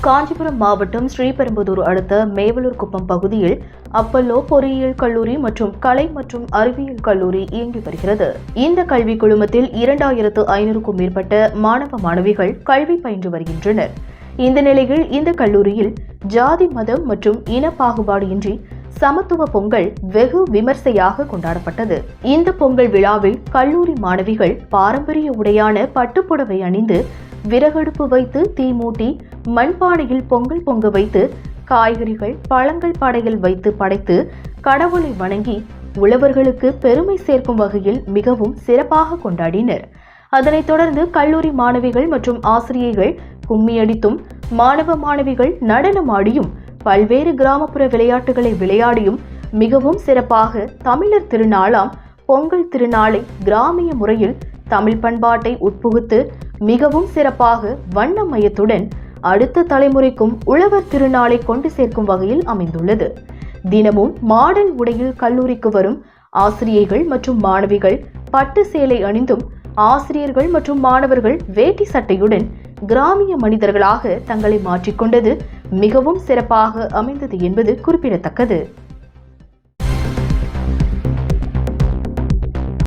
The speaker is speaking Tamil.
காஞ்சிபுரம் மாவட்டம் ஸ்ரீபெரும்புதூர் அடுத்த மேவலூர் குப்பம் பகுதியில் அப்பல்லோ பொறியியல் கல்லூரி மற்றும் கலை மற்றும் அறிவியல் கல்லூரி இயங்கி வருகிறது. இந்த கல்விக் குழுமத்தில் இரண்டாயிரத்து ஐநூறுக்கும் மேற்பட்ட மாணவ மாணவிகள் கல்வி பயின்று வருகின்றனர். இந்த நிலையில் இந்த கல்லூரியில் ஜாதி மதம் மற்றும் இன பாகுபாடு இன்றி சமத்துவ பொங்கல் வெகு விமர்சையாக கொண்டாடப்பட்டது. இந்த பொங்கல் விழாவில் கல்லூரி மாணவிகள் பாரம்பரிய உடையான பட்டுப்புடவை அணிந்து விறகடுப்பு வைத்து தீமூட்டி மண்பானையில் பொங்கல் பொங்க வைத்து காய்கறிகள் பழங்கள் படையில் வைத்து படைத்து கடவுளை வணங்கி உழவர்களுக்கு பெருமை சேர்க்கும் வகையில் மிகவும் சிறப்பாக கொண்டாடினர். அதனைத் தொடர்ந்து கல்லூரி மாணவிகள் மற்றும் ஆசிரியைகள் கும்மியடித்தும் மாணவ மாணவிகள் நடனமாடியும் பல்வேறு கிராமப்புற விளையாட்டுகளை விளையாடியும் மிகவும் சிறப்பாக தமிழர் திருநாளாம் பொங்கல் திருநாளை கிராமிய முறையில் தமிழ் பண்பாட்டை உட்புகுத்து மிகவும் சிறப்பாக வண்ணமயத்துடன் அடுத்த தலைமுறைக்கும் உழவர் திருநாளை கொண்டு சேர்க்கும் வகையில் அமைந்துள்ளது. தினமும் மாடல் உடையில் கல்லூரிக்கு வரும் ஆசிரியைகள் மற்றும் மாணவிகள் பட்டு சேலை அணிந்தும் ஆசிரியர்கள் மற்றும் மாணவர்கள் வேட்டி சட்டையுடன் கிராமிய மனிதர்களாக தங்களை மாற்றிக்கொண்டது மிகவும் சிறப்பாக அமைந்தது என்பது குறிப்பிடத்தக்கது.